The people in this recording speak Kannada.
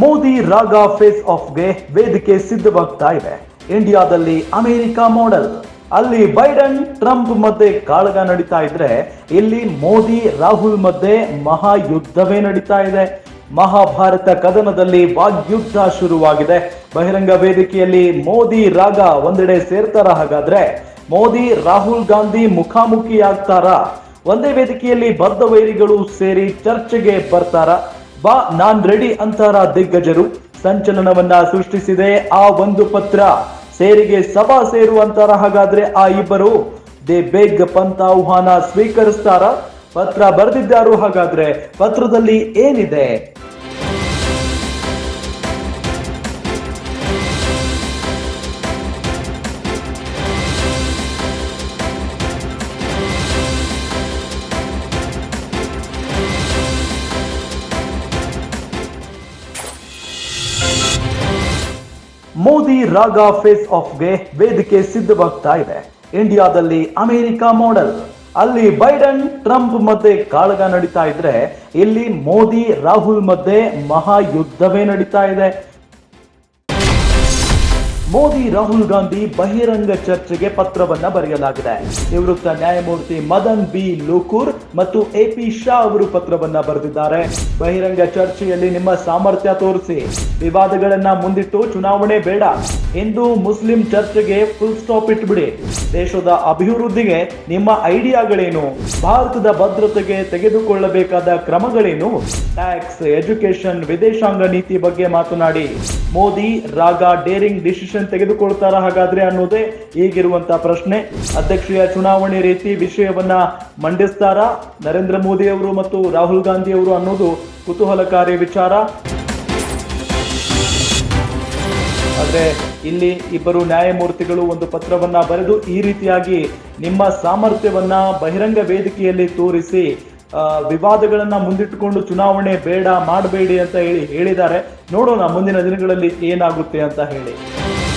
ಮೋದಿ ರಾಗ ಫೇಸ್ ಆಫ್ಗೆ ವೇದಿಕೆ ಸಿದ್ಧವಾಗ್ತಾ ಇದೆ. ಇಂಡಿಯಾದಲ್ಲಿ ಅಮೆರಿಕ ಮಾಡೆಲ್ ಅಲ್ಲಿ ಬೈಡನ್, ಟ್ರಂಪ್ ಮಧ್ಯೆ ಕಾಳಗ ನಡೀತಾ ಇದ್ರೆ, ಇಲ್ಲಿ ಮೋದಿ, ರಾಹುಲ್ ಮಧ್ಯೆ ಮಹಾಯುದ್ಧವೇ ನಡೀತಾ ಇದೆ. ಮಹಾಭಾರತ ಕದನದಲ್ಲಿ ವಾಗ್ಯುದ್ಧ ಶುರುವಾಗಿದೆ. ಬಹಿರಂಗ ವೇದಿಕೆಯಲ್ಲಿ ಮೋದಿ, ರಾಗ ಒಂದೆಡೆ ಸೇರ್ತಾರ ಹಾಗಾದ್ರೆ? ಮೋದಿ, ರಾಹುಲ್ ಗಾಂಧಿ ಮುಖಾಮುಖಿ ಆಗ್ತಾರ ಒಂದೇ ವೇದಿಕೆಯಲ್ಲಿ ಬದ್ಧ ವೈರಿಗಳು ಸೇರಿ ಚರ್ಚೆಗೆ ಬರ್ತಾರ? ಬಾ, ನಾನ್ ರೆಡಿ ಅಂತಾರ ದಿಗ್ಗಜರು. ಸಂಚಲನವನ್ನ ಸೃಷ್ಟಿಸಿದೆ ಆ ಒಂದು ಪತ್ರ. ಸೇರಿಗೆ ಸಭಾ ಸೇರು ಅಂತಾರ ಹಾಗಾದ್ರೆ ಆ ಇಬ್ಬರು. ದೇ ಬೇಗ್ ಪಂತ ಆಹ್ವಾನ ಸ್ವೀಕರಿಸ್ತಾರ. ಪತ್ರ ಬರೆದಿದ್ದಾರು ಹಾಗಾದ್ರೆ ಪತ್ರದಲ್ಲಿ ಏನಿದೆ? ಮೋದಿ ರಾಗ ಫೇಸ್ ಆಫ್ಗೆ ವೇದಿಕೆ ಸಿದ್ಧವಾಗ್ತಾ ಇದೆ. ಇಂಡಿಯಾದಲ್ಲಿ ಅಮೆರಿಕ ಮಾಡೆಲ್ ಅಲ್ಲಿ ಬೈಡನ್, ಟ್ರಂಪ್ ಮಧ್ಯೆ ಕಾಳಗ ನಡೀತಾ ಇದ್ರೆ, ಇಲ್ಲಿ ಮೋದಿ, ರಾಹುಲ್ ಮಧ್ಯೆ ಮಹಾಯುದ್ಧವೇ ನಡೀತಾ ಇದೆ. ಮೋದಿ, ರಾಹುಲ್ ಗಾಂಧಿ ಬಹಿರಂಗ ಚರ್ಚೆಗೆ ಪತ್ರವನ್ನ ಬರೆಯಲಾಗಿದೆ. ನಿವೃತ್ತ ನ್ಯಾಯಮೂರ್ತಿ ಮದನ್ ಬಿ. ಲೋಕೂರ್ ಮತ್ತು ಎಪಿ ಶಾ ಅವರು ಪತ್ರವನ್ನ ಬರೆದಿದ್ದಾರೆ. ಬಹಿರಂಗ ಚರ್ಚೆಯಲ್ಲಿ ನಿಮ್ಮ ಸಾಮರ್ಥ್ಯ ತೋರಿಸಿ. ವಿವಾದಗಳನ್ನ ಮುಂದಿಟ್ಟು ಚುನಾವಣೆ ಬೇಡ. ಹಿಂದೂ ಮುಸ್ಲಿಂ ಚರ್ಚೆಗೆ ಫುಲ್ ಸ್ಟಾಪ್ ಇಟ್ಬಿಡಿ. ದೇಶದ ಅಭಿವೃದ್ಧಿಗೆ ನಿಮ್ಮ ಐಡಿಯಾಗಳೇನು? ಭಾರತದ ಭದ್ರತೆಗೆ ತೆಗೆದುಕೊಳ್ಳಬೇಕಾದ ಕ್ರಮಗಳೇನು? ಟ್ಯಾಕ್ಸ್ ಎಜುಕೇಶನ್ ವಿದೇಶಾಂಗ ನೀತಿ ಬಗ್ಗೆ ಮಾತನಾಡಿ. ಮೋದಿ, ರಾಗ ಡೇರಿಂಗ್ ಡಿಸಿಷನ್ ತೆಗೆದುಕೊಳ್ತಾರ ಹಾಗಾದ್ರೆ ಅನ್ನೋದೇ ಈಗಿರುವಂತ ಪ್ರಶ್ನೆ. ಅಧ್ಯಕ್ಷೀಯ ಚುನಾವಣೆ ರೀತಿ ವಿಷಯವನ್ನ ಮಂಡಿಸ್ತಾರಾ? ನರೇಂದ್ರ ಮೋದಿ ಅವರು ಮತ್ತು ರಾಹುಲ್ ಗಾಂಧಿ ಅವರು ಅನ್ನೋದು ಕುತೂಹಲಕಾರಿ ವಿಚಾರ. ಆದರೆ ಇಲ್ಲಿ ಇಬ್ಬರು ನ್ಯಾಯಮೂರ್ತಿಗಳು ಒಂದು ಪತ್ರವನ್ನ ಬರೆದು ಈ ರೀತಿಯಾಗಿ ನಿಮ್ಮ ಸಾಮರ್ಥ್ಯವನ್ನ ಬಹಿರಂಗ ವೇದಿಕೆಯಲ್ಲಿ ತೋರಿಸಿ ವಿವಾದಗಳನ್ನ ಮುಂದಿಟ್ಟುಕೊಂಡು ಚುನಾವಣೆ ಬೇಡ ಮಾಡಬೇಡಿ ಅಂತ ಹೇಳಿ ಹೇಳಿದ್ದಾರೆ. ನೋಡೋಣ ಮುಂದಿನ ದಿನಗಳಲ್ಲಿ ಏನಾಗುತ್ತೆ ಅಂತ ಹೇಳಿ.